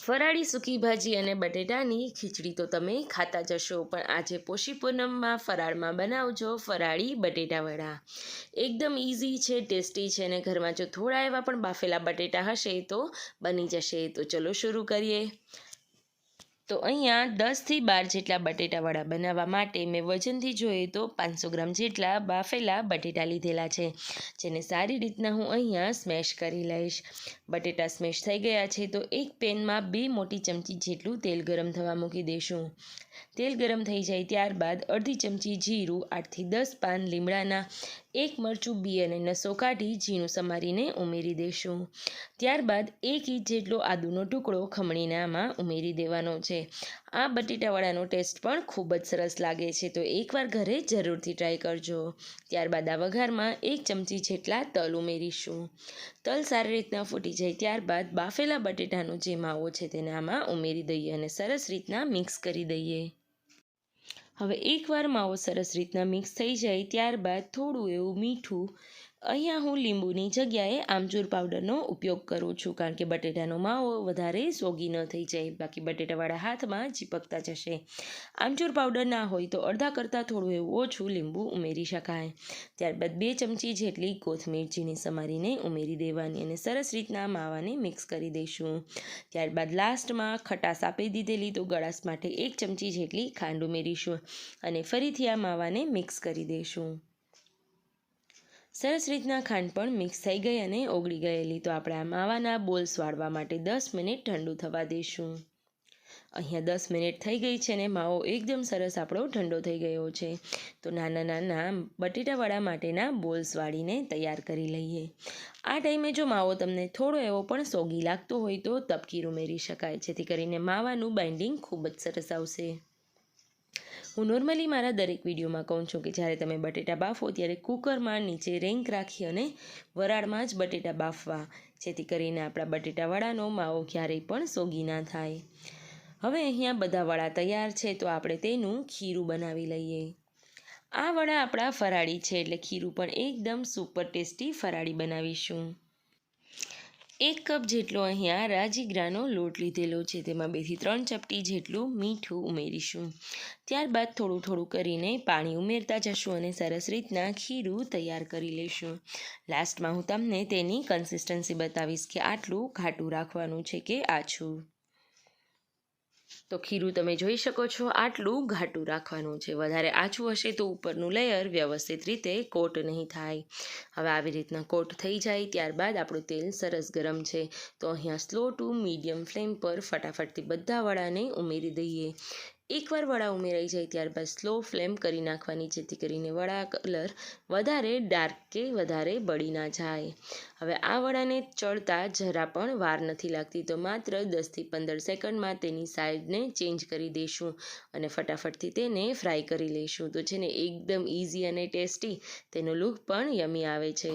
ફરાળી સૂકી ભાજી અને બટેટાની ખીચડી તો તમે ખાતા જ હશો, પણ આજે પોષી પૂનમમાં ફરાળમાં બનાવજો ફરાળી બટેટાવડા એકદમ ઇઝી છે, ટેસ્ટી છે અને ઘરમાં જો થોડા એવા પણ બાફેલા બટેટા હશે તો બની જશે. તો ચલો શરૂ કરીએ. તો અહીંયા દસથી બાર જેટલા બટેટાવડા બનાવવા માટે મેં વજનથી જોઈએ તો પાંચસો ગ્રામ જેટલા બાફેલા બટેટા લીધેલા છે, જેને સારી રીતના હું અહીંયા સ્મેશ કરી લઈશ. બટેટા સ્મેશ થઈ ગયા છે તો એક પેનમાં બે મોટી ચમચી જેટલું તેલ ગરમ થવા મૂકી દઈશું તેલ ગરમ થઈ જાય ત્યારબાદ અડધી ચમચી જીરું, આઠથી દસ પાન લીમડાના એક મરચું બી અને નસો કાઢી ઝીણું સમારીને ઉમેરી દઈશું ત્યારબાદ એક ઇંચ જેટલો આદુનો ટુકડો ખમણીને આમાં ઉમેરી દેવાનો છે. આ બટેટાવાળાનો ટેસ્ટ પણ ખૂબ જ સરસ લાગે છે, તો એકવાર ઘરે જરૂરથી ટ્રાય કરજો. ત્યારબાદ આ વઘારમાં એક ચમચી જેટલા તલ ઉમેરીશું. તલ સારી રીતના ફૂટી જાય ત્યારબાદ બાફેલા બટેટાનો જે માવો છે તેને આમાં ઉમેરી દઈએ અને સરસ રીતના મિક્સ કરી દઈએ. હવે એકવાર માવો સરસ રીતના મિક્સ થઈ જાય ત્યારબાદ થોડું એવું મીઠું અહીંયા હું લીંબુની જગ્યાએ આમચૂર પાવડરનો ઉપયોગ કરું છું કારણ કે બટેટાનો માવો વધારે સોગી ન થઈ જાય, બાકી બટેટાવાળા હાથમાં ચીપકતા જશે. આમચૂર પાવડર ના હોય તો અડધા કરતાં થોડું એવું ઓછું લીંબુ ઉમેરી શકાય. ત્યારબાદ બે ચમચી જેટલી કોથમીર ઝીણી સમારીને ઉમેરી દેવાની અને સરસ રીતના માવાને મિક્સ કરી દઈશું. ત્યારબાદ લાસ્ટમાં ખટાશ આપી દીધેલી તો ગળાશ માટે એક ચમચી જેટલી ખાંડ ઉમેરીશું અને ફરીથી આ માવાને મિક્સ કરી દઈશું. સરસ રીતના ખાંડ પણ મિક્સ થઈ ગઈ અને ઓગળી ગયેલી. તો આપણે આ માવાના બોલ્સ વાળવા માટે દસ મિનિટ ઠંડુ થવા દઈશું. અહીંયા દસ મિનિટ થઈ ગઈ છે ને માવો એકદમ સરસ આપણો ઠંડો થઈ ગયો છે. તો નાના નાના બટેટાવાળા માટેના બોલ્સ વાળીને તૈયાર કરી લઈએ. આ ટાઈમે જો માવો તમને થોડો એવો પણ સોગી લાગતો હોય તો તપકીર ઉમેરી શકાય. જેથી કરીને માવાનું બાઇન્ડિંગ ખૂબ જ સરસ આવશે. હું નોર્મલી મારા દરેક વિડીયોમાં કહું છું કે જ્યારે તમે બટેટા બાફો ત્યારે કુકરમાં નીચે રેન્ક રાખી અને વરાળમાં જ બટેટા બાફવા. જેથી કરીને આપણા બટેટાવાળાનો માવો ક્યારેય પણ સોગી ના થાય. હવે અહીંયા બધા વડા તૈયાર છે તો આપણે તેનું ખીરું બનાવી લઈએ. આ વડા આપણા ફરાળી છે એટલે ખીરું પણ એકદમ સુપર ટેસ્ટી ફરાળી બનાવીશું. એક કપ જેટલો અહીંયા રાજીગ્રાનો લોટ લીધેલો છે. તેમાં બેથી ત્રણ ચપટી જેટલું મીઠું ઉમેરીશું. ત્યારબાદ થોડું થોડું કરીને પાણી ઉમેરતા જશું અને સરસ રીતના ખીરું તૈયાર કરી લઈશું. લાસ્ટમાં હું તમને તેની કન્સિસ્ટન્સી બતાવીશ કે આટલું ઘાટું રાખવાનું છે કે આછું. તો ખીરું તમે જોઈ શકો છો, આટલું ઘાટું રાખવાનું છે. વધારે આછું હશે તો ઉપરનું લેયર વ્યવસ્થિત રીતે કોટ નહીં થાય. હવે આવી રીતના કોટ થઈ જાય ત્યારબાદ આપણું તેલ સરસ ગરમ છે. તો અહીંયા સ્લો ટુ મીડિયમ ફ્લેમ પર ફટાફટથી બધા વડાને ઉમેરી દઈએ. એકવાર વડા ઉમેરાઈ જાય ત્યારબાદ સ્લો ફ્લેમ કરી નાખવાની, જેથી કરીને વડા કલર વધારે ડાર્ક કે વધારે બળી ના જાય. હવે આ વડાને ચડતા જરા પણ વાર નથી લાગતી, તો માત્ર દસથી પંદર સેકન્ડમાં તેની સાઇઝને ચેન્જ કરી દઈશું અને ફટાફટથી તેને ફ્રાય કરી લઈશું તો છે ને, એકદમ ઇઝી અને ટેસ્ટી તેનો લુક પણ યમી આવે છે.